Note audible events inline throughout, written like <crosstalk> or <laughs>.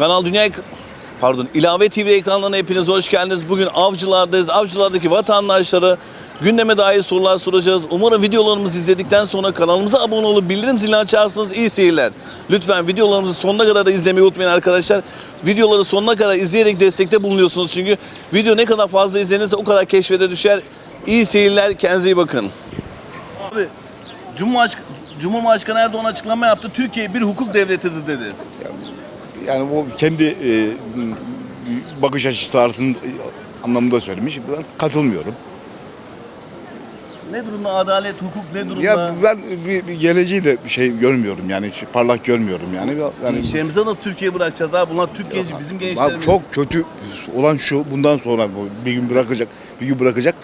Kanal Dünya pardon İlave TV ekranlarına hepiniz hoş geldiniz. Bugün avcılardayız. Avcılardaki vatandaşlara gündeme dair sorular soracağız. Umarım videolarımızı izledikten sonra kanalımıza abone olup bildirim zilini açarsınız. İyi seyirler. Lütfen videolarımızı sonuna kadar da izlemeyi unutmayın arkadaşlar. Videoları sonuna kadar izleyerek destekte bulunuyorsunuz çünkü video ne kadar fazla izlenirse o kadar keşfete düşer. İyi seyirler. Kendinize iyi bakın. Abi Cumhurbaşkanı Erdoğan açıklama yaptı. Türkiye bir hukuk devletidir dedi. Yani o kendi e, bakış açısı arasında anlamında söylemiş. Ben katılmıyorum. Ne durumda adalet, hukuk ne durumda? Ya ben bir, bir geleceği de bir şey görmüyorum yani hiç parlak görmüyorum yani. yani Gençlerimize nasıl Türkiye bırakacağız abi? Bunlar Türk genci, bizim gençlerimiz. çok kötü olan şu bundan sonra bir gün bırakacak bir gün bırakacak.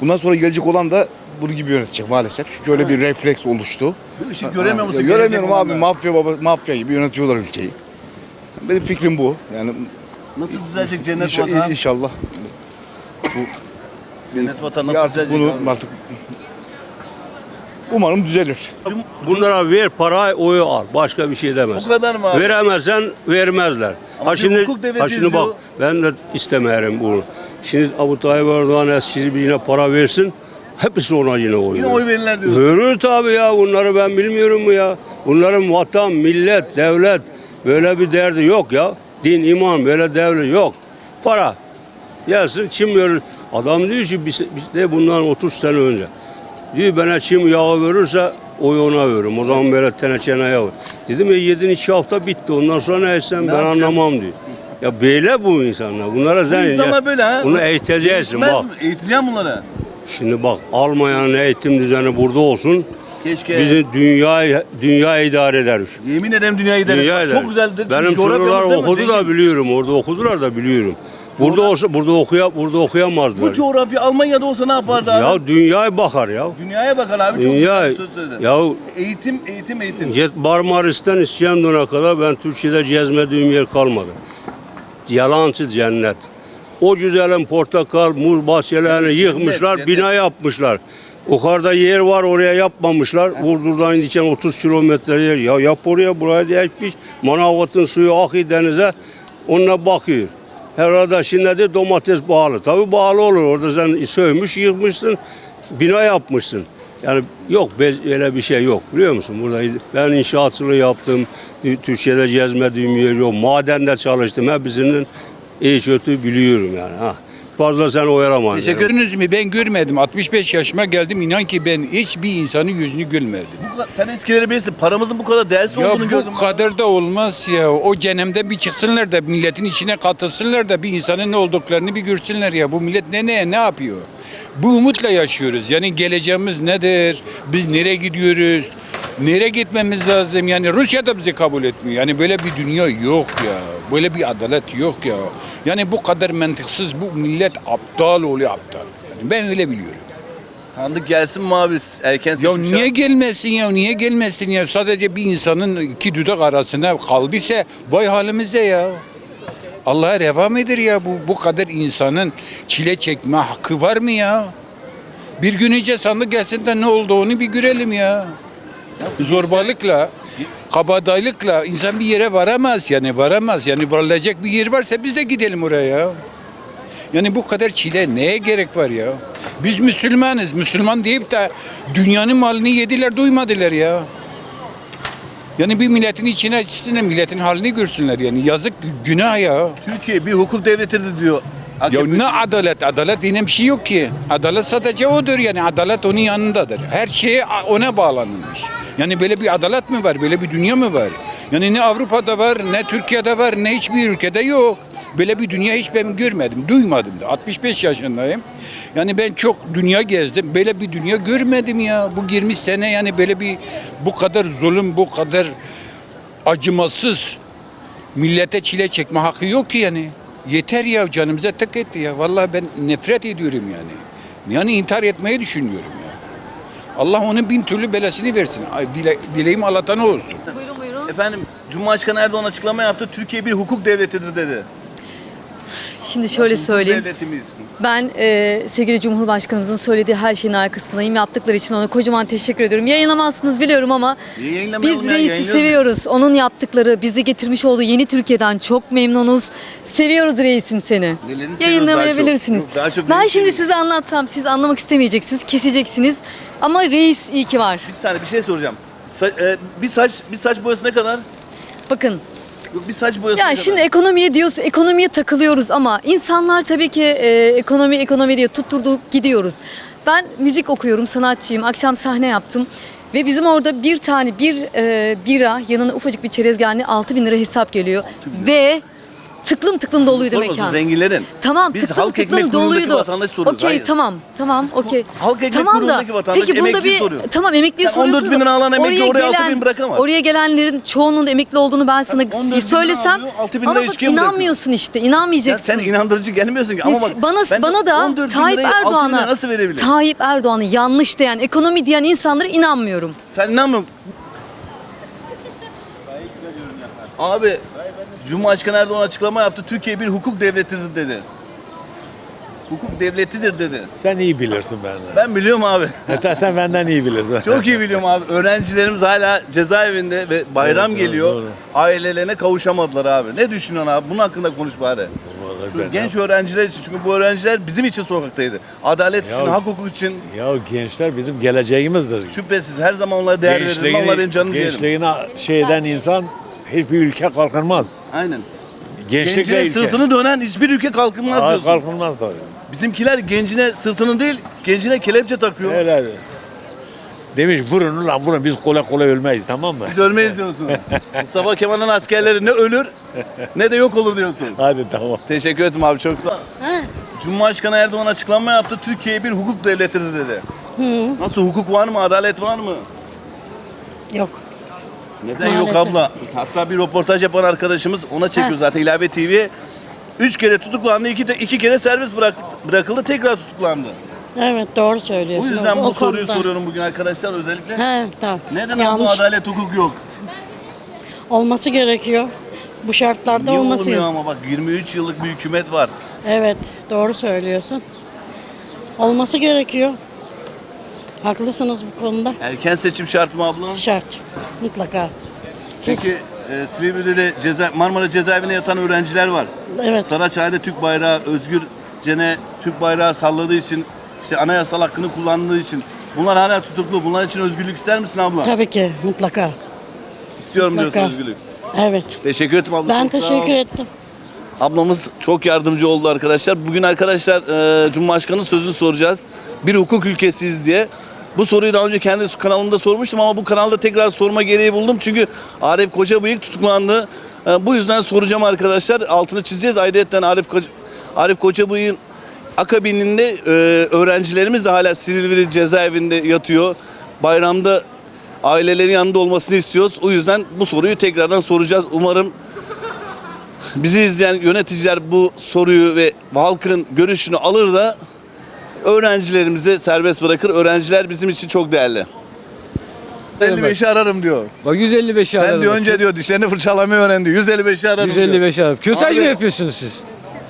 Bundan sonra gelecek olan da bunu gibi yönetecek maalesef. Çünkü öyle bir refleks oluştu. Bir ışık göremiyor musun? Göremiyorum abi mafya baba mafya gibi yönetiyorlar ülkeyi. Benim fikrim bu. Yani Nasıl düzelecek cennet inşa- vatan? inşallah Cennet vatan nasıl artık düzelecek bunu abi? artık umarım düzelir. Cum- Bunlara ver para oyu al. Başka bir şey Bu demez. kadar mı abi? Veremezsen vermezler. Ama ha bir şimdi, hukuk devleti ha şimdi bak ben de istemeyelim bunu. Şimdi Abu Tayyip Erdoğan eskisi bir yine para versin. Hepsi ona yine oy Yine verir. oy verirler diyorsun. Verir tabii ya bunları ben bilmiyorum mu ya? Bunların vatan, millet, devlet böyle bir derdi yok ya. Din, iman böyle devlet yok. Para. Gelsin çim verir. Adam diyor ki biz, biz de bundan 30 sene önce. Diyor bana çim yağı verirse oy ona veririm. O zaman böyle teneçene yağı. Dedim ya yedin iki hafta bitti. Ondan sonra ne etsem ben yapacaksın? anlamam diyor. Ya böyle bu insanlar. Bunlara sen İnsanlar böyle ha. Bunu eğiteceksin bak. mi? Eğiteceğim bunları. Şimdi bak Almanya'nın eğitim düzeni burada olsun. Keşke. Bizi dünya dünya idare ederiz. Yemin ederim dünyayı gideriz. Dünya eder. Çok güzel. dedi. Benim mi? okudu da biliyorum. Orada okudular da biliyorum. Burada olsa burada okuya burada okuyamazlar. Bu coğrafya Almanya'da olsa ne yapardı abi? ya dünyaya bakar ya. Dünyaya bakar abi. Çok Dünya güzel söz söyledi. ya Eğitim, eğitim, eğitim. Jet Marmaris'ten İskenderun'a kadar ben Türkiye'de gezmediğim yer kalmadı. Yalancı cennet. O güzelim portakal, muz bahçelerini Cennet, yıkmışlar, cennet. bina yapmışlar. Yukarıda yer var oraya yapmamışlar. Vurdurdan indiken 30 kilometre yer. Ya yap oraya buraya da ekmiş. Manavgat'ın suyu akıyor denize. Onunla bakıyor. Herhalde şimdi de domates bağlı. Tabii bağlı olur. Orada sen sövmüş yıkmışsın. Bina yapmışsın. Yani yok öyle bir şey yok biliyor musun? Burada ben inşaatçılığı yaptım. Türkiye'de gezmediğim yer yok. Madende çalıştım. Hepsinin iyi kötü biliyorum yani. Ha. Fazla sen oyalamaz. yani. Teşekkür ediniz mi? Ben görmedim. 65 yaşıma geldim. İnan ki ben hiçbir insanın yüzünü gülmedim. Bu sen eskileri bilirsin. Paramızın bu kadar değersiz Ya olduğunu gördüm. bu kadar da olmaz ya. O cenemde bir çıksınlar da milletin içine katılsınlar da bir insanın ne olduklarını bir görsünler ya. Bu millet ne ne ne yapıyor? Bu umutla yaşıyoruz. Yani geleceğimiz nedir? Biz nereye gidiyoruz? Nereye gitmemiz lazım? Yani Rusya da bizi kabul etmiyor. Yani böyle bir dünya yok ya. Böyle bir adalet yok ya. Yani bu kadar mantıksız bu millet aptal oluyor aptal. Yani ben öyle biliyorum. Sandık gelsin mi abi? Erken Ya seçim niye şart. gelmesin ya niye gelmesin ya sadece bir insanın iki dudak arasında kaldıysa vay halimize ya. Allah'a reva mıdır ya bu bu kadar insanın çile çekme hakkı var mı ya? Bir gün önce sandık gelsin de ne olduğunu bir görelim ya. Zorbalıkla, kabadayılıkla insan bir yere varamaz yani varamaz. Yani varılacak bir yer varsa biz de gidelim oraya. Yani bu kadar çile neye gerek var ya? Biz Müslümanız. Müslüman deyip de dünyanın malını yediler duymadılar ya. Yani bir milletin içine çıksınlar, milletin halini görsünler yani. Yazık, günah ya. Türkiye bir hukuk devletidir diyor. Ya ne adalet? Adalet yine bir şey yok ki. Adalet sadece odur yani. Adalet onun yanındadır. Her şey ona bağlanılmış. Yani böyle bir adalet mi var? Böyle bir dünya mı var? Yani ne Avrupa'da var, ne Türkiye'de var, ne hiçbir ülkede yok. Böyle bir dünya hiç ben görmedim, duymadım da. 65 yaşındayım. Yani ben çok dünya gezdim. Böyle bir dünya görmedim ya. Bu 20 sene yani böyle bir bu kadar zulüm, bu kadar acımasız millete çile çekme hakkı yok ki yani. Yeter ya canımıza tık etti ya. Vallahi ben nefret ediyorum yani. Yani intihar etmeyi düşünüyorum ya. Allah onun bin türlü belasını versin. Ay, Dile, dileğim Allah'tan olsun. Buyurun buyurun. Efendim Cumhurbaşkanı Erdoğan açıklama yaptı. Türkiye bir hukuk devletidir dedi. şimdi şöyle söyleyeyim. Devletimiz. Ben e, sevgili Cumhurbaşkanımızın söylediği her şeyin arkasındayım. Yaptıkları için ona kocaman teşekkür ediyorum. Yayınlamazsınız biliyorum ama Niye yayınlamayalım biz ya? reisi Yayınlıyoruz. seviyoruz. Onun yaptıkları, bizi getirmiş olduğu yeni Türkiye'den çok memnunuz. Seviyoruz reisim seni. Nelerini Yayınlamayabilirsiniz. daha çok? Daha çok ben neyi şimdi seviyoruz? size anlatsam siz anlamak istemeyeceksiniz, keseceksiniz. Ama reis iyi ki var. Bir saniye bir şey soracağım. Sa- e, bir saç bir saç boyası ne kadar? Bakın Yok bir saç boyası Ya ne şimdi kadar? ekonomiye diyoruz, ekonomiye takılıyoruz ama insanlar tabii ki e, ekonomi ekonomi diye tutturduk gidiyoruz. Ben müzik okuyorum, sanatçıyım. Akşam sahne yaptım. Ve bizim orada bir tane bir e, bira yanına ufacık bir çerez geldi 6 bin lira hesap geliyor. Ve tıklım tıklım doluydu Sormasın, mekan. zenginlerin. Tamam Biz tıklım halk ekmek tıklım kuyruğundaki doluydu. vatandaş soruyoruz. Okey Hayır. tamam tamam okey. halk ekmek tamam da kuyruğundaki vatandaş peki bunda emekliyi bir soruyor. tamam emekliyi Sen 14 soruyorsunuz. bin lira alan emekli oraya 6 bin bırakamaz. Oraya gelenlerin çoğunun da emekli olduğunu ben sana 14 bin lira söylesem alıyor, 6 bin ama bak içkiye mi inanmıyorsun işte Ya inanmayacaksın. sen inandırıcı gelmiyorsun ki ama bak bana ben bana da 14 bin Tayyip lirayı 6 bin liraya Erdoğan'a nasıl verebilir? Tayyip Erdoğan'ı yanlış diyen, ekonomi diyen insanlara inanmıyorum. Sen inanmıyorsun. Abi Cumhurbaşkanı Erdoğan açıklama yaptı. Türkiye bir hukuk devletidir dedi. Hukuk devletidir dedi. Sen iyi bilirsin benden. Ben biliyorum abi. Hatta <laughs> sen benden iyi bilirsin. Çok iyi biliyorum abi. Öğrencilerimiz hala cezaevinde ve bayram Evet, geliyor. doğru. Ailelerine kavuşamadılar abi. Ne düşünüyorsun abi? Bunun hakkında konuş bari. Vallahi Şu ben- genç öğrenciler için. Çünkü bu öğrenciler bizim için sokaktaydı. Adalet Ya- için, hak hukuk için Ya gençler bizim geleceğimizdir. şüphesiz her zaman onlara değer veririm. Onlar benim canım diyelim. gençliğine şey eden insan hiçbir ülke kalkınmaz. Aynen. Gençlikle Gencine ülke. sırtını dönen hiçbir ülke kalkınmaz Aa, diyorsun. kalkınmaz tabii. Bizimkiler gencine sırtını değil, gencine kelepçe takıyor. Öyle. Demiş vurun ulan vurun biz kolay kolay ölmeyiz tamam mı? Biz ölmeyiz diyorsun. <laughs> Mustafa Kemal'in askerleri ne ölür ne de yok olur diyorsun. Hadi tamam. Teşekkür ederim abi çok sağ ol. Cumhurbaşkanı Erdoğan açıklama yaptı. Türkiye bir hukuk devletidir dedi. Nasıl hukuk var mı? Adalet var mı? Yok. Neden yok Maalesef. abla? Hatta bir röportaj yapan arkadaşımız ona çekiyor zaten İlave TV'ye. Üç kere tutuklandı, iki, de, iki kere serbest bırak, bırakıldı, tekrar tutuklandı. Evet doğru Bu söylüyorsun. yüzden bu soruyu konuda. soruyorum bugün arkadaşlar özellikle. He tamam. Neden Yanlış. abla adalet hukuk yok? Olması gerekiyor. Bu şartlarda Niye olması olmuyor ama bak 23 yıllık bir hükümet var. Evet doğru söylüyorsun. Olması gerekiyor. Haklısınız bu konuda. Erken seçim şart mı abla? Şart. Mutlaka. Peki e, Silivri'de ceza, Marmara cezaevine yatan öğrenciler var. Evet. Saraçhane'de Türk bayrağı özgürcene Türk bayrağı salladığı için işte anayasal hakkını kullandığı için bunlar hala tutuklu. Bunlar için özgürlük ister misin abla? Tabii ki mutlaka. İstiyorum Mutlaka. diyorsun özgürlük. Evet. Teşekkür ederim abla. Ben çok sağ ol. teşekkür ettim. Ablamız çok yardımcı oldu arkadaşlar. Bugün arkadaşlar e, Cumhurbaşkanı'nın sözünü soracağız. Bir hukuk ülkesiyiz diye. Bu soruyu daha önce kendi kanalımda sormuştum ama bu kanalda tekrar sorma gereği buldum. Çünkü Arif Kocabıyık tutuklandı. E, bu yüzden soracağım arkadaşlar. Altını çizeceğiz. Ayrıca Arif, Koca, Arif Kocabıyık'ın akabininde e, öğrencilerimiz de hala Silivri cezaevinde yatıyor. Bayramda ailelerin yanında olmasını istiyoruz. O yüzden bu soruyu tekrardan soracağız. Umarım bizi izleyen yöneticiler bu soruyu ve halkın görüşünü alır da öğrencilerimizi serbest bırakır. Öğrenciler bizim için çok değerli. 55'i ararım diyor. Bak 155'i Sen aradım. diyor önce diyor dişlerini fırçalamayı öğrendi. 155'i ararım diyor. 155 aradım. Kürtaj Abi- mı yapıyorsunuz siz?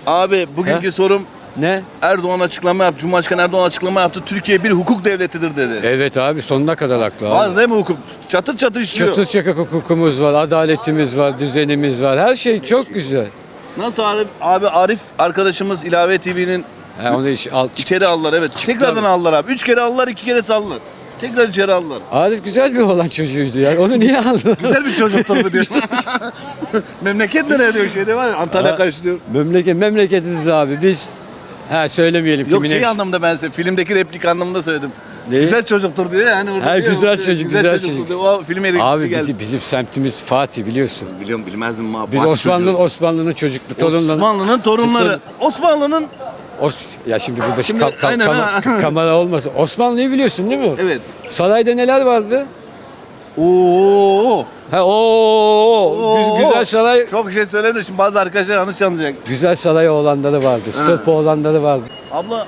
Abi bugünkü sorum Ne? Erdoğan açıklama yaptı. Cumhurbaşkanı Erdoğan açıklama yaptı. Türkiye bir hukuk devletidir dedi. Evet abi sonuna kadar haklı abi. Var değil mi hukuk? Çatır çatır işliyor. Çatır çakak hukukumuz var, adaletimiz var, düzenimiz var. Her şey çok güzel. Nasıl Arif? Abi Arif arkadaşımız İlave TV'nin Ha, onu iş, al, çık- içeri aldılar evet. Tekrardan aldılar abi. Üç kere aldılar, iki kere saldılar. Tekrar içeri aldılar. Arif güzel bir oğlan çocuğuydu ya. Onu niye aldın? Güzel bir çocuktur bu diyor. <laughs> Memleket nereye diyor şeyde var ya Antalya kaç diyor. Memleket, memleketiz abi. Biz ha söylemeyelim Yok kimin şey anlamda ben size filmdeki replik anlamında söyledim. Ne? Güzel çocuktur diyor yani orada. Ha, diyor, güzel çocuk, güzel çocuk. diyor. O filme repliği Abi geldi. bizim, bizim semtimiz Fatih biliyorsun. Biliyorum bilmezdim abi. Biz Fatih Osmanlı çocuğu. Osmanlı'nın çocuklu torunları. Osmanlı'nın torunları. Osmanlı'nın Os, ya şimdi burada Şimdi ka- ka- aynen ha. <laughs> kamera olmasın. Osmanlı'yı biliyorsun değil mi? evet. Sarayda neler vardı? Oo. Ha o Oo. güzel saray Çok şey söylemiyor şimdi bazı arkadaşlar yanlış anlayacak. güzel saray oğlanları vardı. Sırp oğlanları vardı. Abla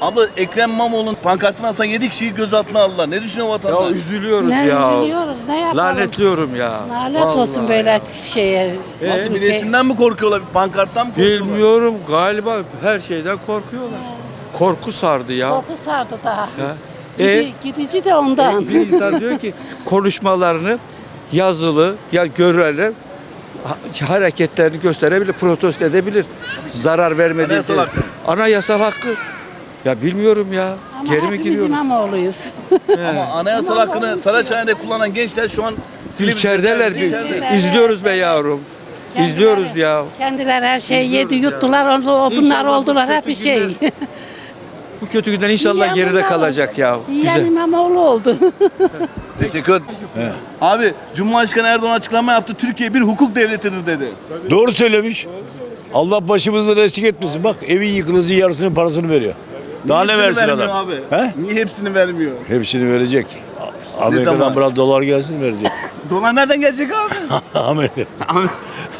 Abla Ekrem İmamoğlu'nun pankartını asan 7 kişiyi gözaltına aldılar. Ne düşünüyor vatandaş? üzülüyoruz Ne ya. üzülüyoruz ne yapalım. Lanetliyorum ya. Lanet olsun Vallahi. böyle şeye. Nasıl bir resimden mi korkuyorlar, bir pankarttan mı korkuyorlar? Bilmiyorum galiba her şeyden korkuyorlar. Korku sardı ya. Korku sardı daha. Ya. Gidi- E, gidici de ondan. e, bir insan diyor ki <laughs> konuşmalarını yazılı ya görerek ha- hareketlerini gösterebilir, protesto edebilir. Zarar vermediği. Anayasal hakkı. Anayasal hakkı. Ya bilmiyorum ya. Ama Geri mi hepimiz giriyoruz? İmamoğlu'yuz. Ama anayasal hakkını Saraçhane'de kullanan gençler şu an Silivri'de- İçerideler. bir- İçeride. İzliyoruz be yavrum. İzliyoruz ya. Kendileri her şeyi yedi yuttular. Onu, o bunlar İnşallah bu oldular hep kötü bir şey. Bu kötü günden inşallah Ya geride bunlar- kalacak ya. Yiyen Güzel. İmamoğlu oldu. <laughs> Teşekkür ederim. Abi Cumhurbaşkanı Erdoğan açıklama yaptı. Türkiye bir hukuk devletidir dedi. Doğru söylemiş. Allah başımızdan eksik etmesin. Bak evin yıkılıcı yarısının parasını veriyor. Daha ne versin adam? abi? He? Niye hepsini vermiyor? Hepsini verecek. zaman? Amerika'dan biraz dolar gelsin verecek. <laughs> Dolar nereden gelecek abi? <laughs> Amerika.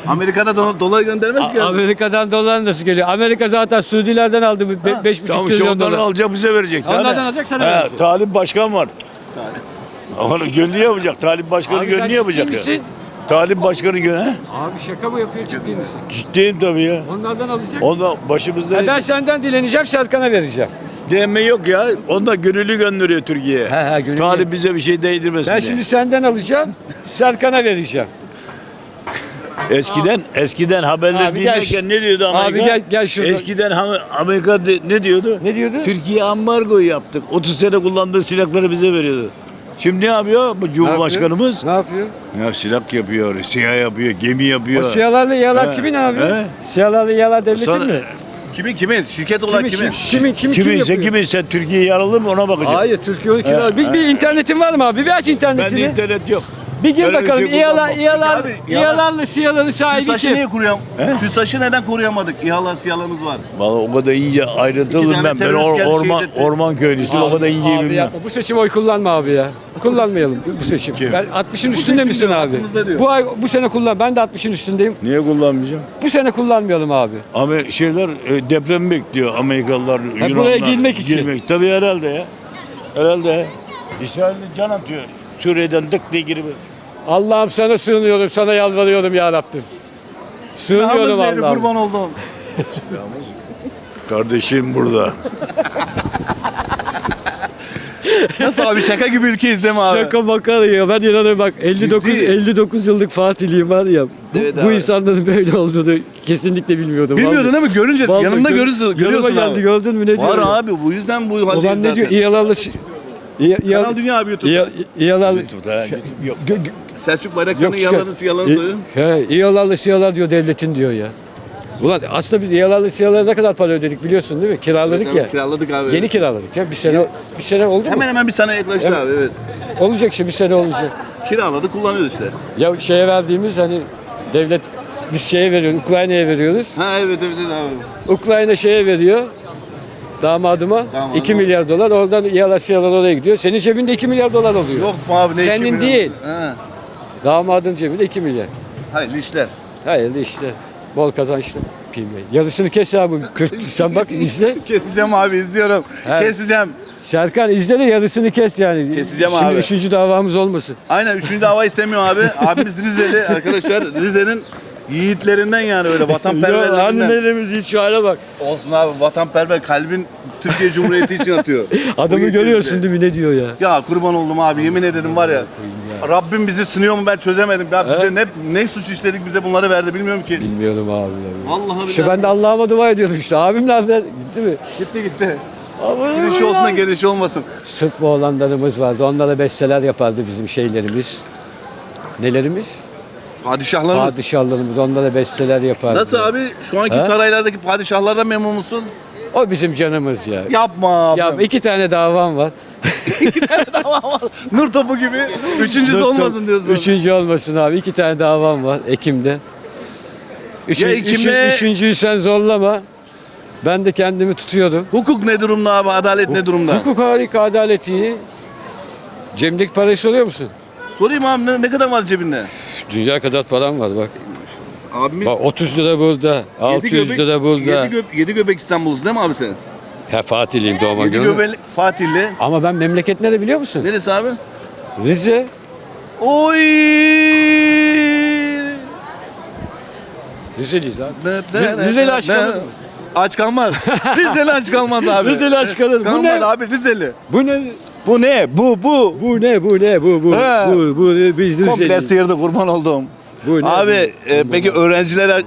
Amerika'da dolar, dolar göndermez ki. Amerika'dan dolar nasıl geliyor? Amerika zaten Suudilerden aldı 5,5 Tamam işte trilyon dolar. alacak bize verecek. Onlardan alacak, sana He, verecek. Talip başkan var. Onu gönlü yapacak. Talip başkanı gönlü yapacak ya. misin? Talip başkanı gönlü. He? Abi şaka mı yapıyor ciddi misin? Ciddiyim tabii ya. Onlardan alacak. Onda başımızda Ha, ben senden dileneceğim Serkan'a vereceğim. değme yok ya. Onda gönüllü gönderiyor Türkiye'ye. He, he, gönüllü. Talip bize bir şey değdirmesin Ben diye. şimdi senden alacağım. Serkan'a vereceğim. Eskiden eskiden haberler Abi gel dinlerken ne diyordu Amerika? Abi gel- gel şuradan. Eskiden ha- Amerika de- ne diyordu? Ne diyordu? Türkiye ambargo yaptık. 30 sene kullandığı silahları bize veriyordu. Şimdi ne yapıyor bu Cumhurbaşkanımız? Ne yapıyor? Ya silah yapıyor, siyah yapıyor, gemi yapıyor. O siyahlarla yağlar He, kimin abi? he. Siyahlarla yağlar devletin Sana- mi? Kimin kimin? Şirket olarak Kimin, kimin? kimin, kimin, kim Kiminse yapıyor? kimin sen Türkiye yaralı mı ona bakacaksın. Hayır Türkiye onu kiralar. Bir, bir internetin var mı abi? Bir aç Bende internetini. internet yok. Bir gir bir bakalım. şey İyalar, kullanmam. İyalar, Peki abi, İyalarla siyahların sahibi TÜSAŞ'ı niye kim? TÜSAŞ'ı neden koruyamadık? İHA'lar, SİHA'larımız var. Vallahi o kadar ince ayrıntılı İki tane ben. Ben terörist or- geldi, orman, şehit etti. orman köylüsüyüm o kadar inceyi Abi bilmem. yapma. Bu seçim oy kullanma abi ya. Kullanmayalım bu seçim. Ben 60'ın üstünde seçim misin diyor, abi? aklımızda diyor. Bu ay bu sene kullan. Ben de 60'ın üstündeyim. Niye kullanmayacağım? Bu sene kullanmayalım abi. Ama şeyler e, deprem bekliyor Amerikalılar, Yunanlar. buraya girmek için. Girmek. Tabii herhalde ya. Herhalde. İsrail'de can atıyor. Suriye'den tık diye girip. Allah'ım sana sığınıyorum, sana yalvarıyorum ya Rabbim. Sığınıyorum? Allah'ım. Kurban oldum. <laughs> Kardeşim burada. Nasıl abi şaka gibi ülke izleme abi. Şaka makara ya. Ben inanıyorum bak 59 Ciddi. 59 yıllık Fatihliyim var ya. Bu, Evet bu abi. insanların böyle olduğunu kesinlikle bilmiyordum. Bilmiyordun değil mi? Görünce Vallahi yanında gör- görürsün, görüyorsun abi. geldi gördün mü ne diyor? Var abi bu yüzden bu Ulan haldeyiz ne diyor? İyalarla İya, Kanal Dünya abi YouTube'da. Yok. Gö- gö- Selçuk Bayraktar'ın Yok, çıkar. yalanı siyalanı İ- söylüyor. He, İyalarla siyalar diyor devletin diyor ya. Ulan aslında biz İyalarla siyalara ne kadar para ödedik biliyorsun değil mi? Kiraladık Evet, ya. Kiraladık abi. Yeni kiraladık ya. Bir sene bir sene oldu mu? Hemen hemen bir sene yaklaştı Evet. abi evet. Olacak işte bir sene olacak. Kiraladık kullanıyoruz işte. Ya şeye verdiğimiz hani devlet biz şeye veriyoruz, Ukrayna'ya veriyoruz. Ha evet evet, evet abi. Ukrayna şeye veriyor. Damadıma Damadıma. 2 milyar dolar. Oradan İyalar siyalar oraya gidiyor. Senin cebinde 2 milyar dolar oluyor. Yok mu abi ne Senin iki milyon? değil. Ha. Damadın cebinde 2 milyar. Hayır işler. Hayırlı işte. Bol kazançlı. Filmi. Yarısını kes abi. Kırk- <laughs> Sen bak izle. Keseceğim abi izliyorum. Evet. Keseceğim. Serkan izle de yarısını kes yani. Keseceğim Şimdi abi. üçüncü davamız olmasın. Aynen üçüncü dava istemiyor abi. Abimiz Rizeli arkadaşlar. Rize'nin yiğitlerinden yani öyle Ya vatanperverlerinden. annelerimiz hiç hale bak. Olsun abi vatanperver kalbin Türkiye Cumhuriyeti için atıyor. <laughs> Adamı görüyorsun değil mi ne diyor ya. Ya kurban oldum abi yemin ederim var ya. Rabbim bizi sınıyor mu ben çözemedim. Ya bize ne ne suç işledik bize bunları verdi bilmiyorum ki. Bilmiyorum abi. Vallahi billahi. İşte ben de Allah'ıma dua ediyordum işte. Abim nerede? Gitti mi? Gitti gitti. Ama Gidişi olsun da gelişi olmasın. Sırp oğlanlarımız vardı. Onlara besteler yapardı bizim şeylerimiz. Nelerimiz? Padişahlarımız. Padişahlarımız. Onlara besteler yapardı. Nasıl abi? Şu anki He? saraylardaki padişahlardan memnun musun? O bizim canımız ya. Yapma abi. Ya <laughs> iki tane davam var. Nur topu gibi. Üçüncüsü olmasın diyorsun. Üçüncü olmasın abi. İki tane davam var Ekim'de. Üçün, Ya Ekim'de- üçün- üçüncüyü sen zorlama. Ben de kendimi tutuyordum. Hukuk ne durumda abi? Adalet ne durumda? Hukuk harika, adalet iyi. Cem'deki parayı soruyor musun? Sorayım abi ne, ne kadar var cebinde? Dünya kadar param var bak. Abimiz Bak 30 lira burada, 600 lira burada. 7 göbek İstanbul'uz değil mi abi sen? He Fatihliyim doğma Yedi günü. göbek Fatihli. Ama ben memleket nerede biliyor musun? Neresi abi? Rize. Oy! Rizeliyiz abi. Rizeli aç kalır mı? Aç kalmaz. <laughs> Rizeli aç kalmaz abi. Rizeli aç kalır. Bu Kalmaz ne? abi Rizeli. Bu ne? Bu ne? Bu bu. Bu ne? Bu ne? Bu bu. He. Bu bu biz Komple Rizeliyiz. sıyırdı kurban oldum. Bu ne? Abi Bu- e, peki öğrenciler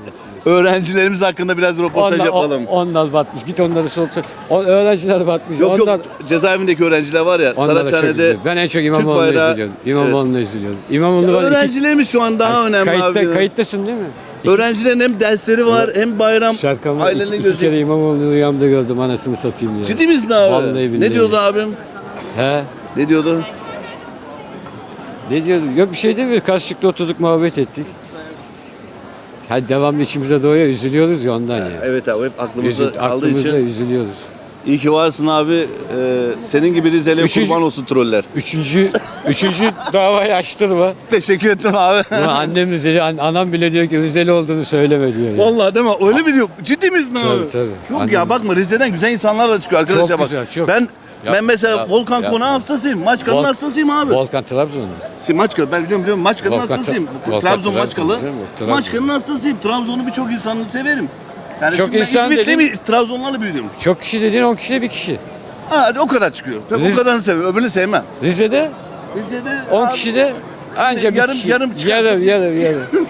öğrencilerimiz hakkında biraz röportaj Onlar, yapalım. on- onlar batmış. Git onları sorsak. O, öğrenciler batmış. Yok onlar, yok cezaevindeki öğrenciler var ya onlar da çok Saraçhane'de üzülüyor. Ben en çok İmamoğlu'na bayrağı- üzülüyorum. İmamoğlu'na üzülüyorum. İmamoğlu var. iki- öğrencilerimiz şu an daha önemli kayıtta, abi. Kayıttasın değil mi? Öğrencilerin hem dersleri var hem bayram Serkan'la ailelerine iki, iki kere İmamoğlu'nu rüyamda gördüm anasını satayım ya. Ciddi misin abi? Vallahi billahi. ne diyordu abim? He? Ne diyordu? Ne diyordu? Yok bir şey mi? Karşılıklı oturduk muhabbet ettik. Hadi devamlı içimize doğuyor üzülüyoruz ya ondan ya. Evet abi hep aklımızda Üzül, kaldığı aklımızda için. üzülüyoruz. İyi ki varsın abi. Ee, senin gibi Rizeli'ye Üçüncü- kurban olsun troller. Üçüncü, üçüncü <laughs> davayı açtırma. Teşekkür ettim abi. Ulan <laughs> annem Rizeli, an- anam bile diyor ki Rizeli olduğunu söyleme diyor. Ya. Vallahi değil mi? Öyle mi diyor? Ciddi misin abi? Tabii, tabii. Yok ya bakma Rize'den güzel insanlar da çıkıyor arkadaşlar Çok bak. güzel, çok. Ben Ya- ben mesela ya- Volkan ya- Konağı hastasıyım. Maçkalı'nın Vol- hastasıyım abi. Volkan Trabzon'da. Şimdi Maçkalı ben biliyorum biliyorum Maçkalı'nın Volkan- hastasıyım. Volkan Trabzon Maçkalı. Maçkalı'nın hastasıyım. Trabzon'u birçok insanını severim. Yani Çok insan dediğin- mi Trabzonlarla büyüdüm. Çok kişi dediğin 10 kişide bir kişi. Ha hadi o kadar çıkıyor. Tabii Riz- o kadarını seviyorum. Öbürünü sevmem. Rize'de Rize'de 10 abi- kişide anca bir Yarım- kişi. yarım çıkarsın. yarım yarım yarım. <laughs>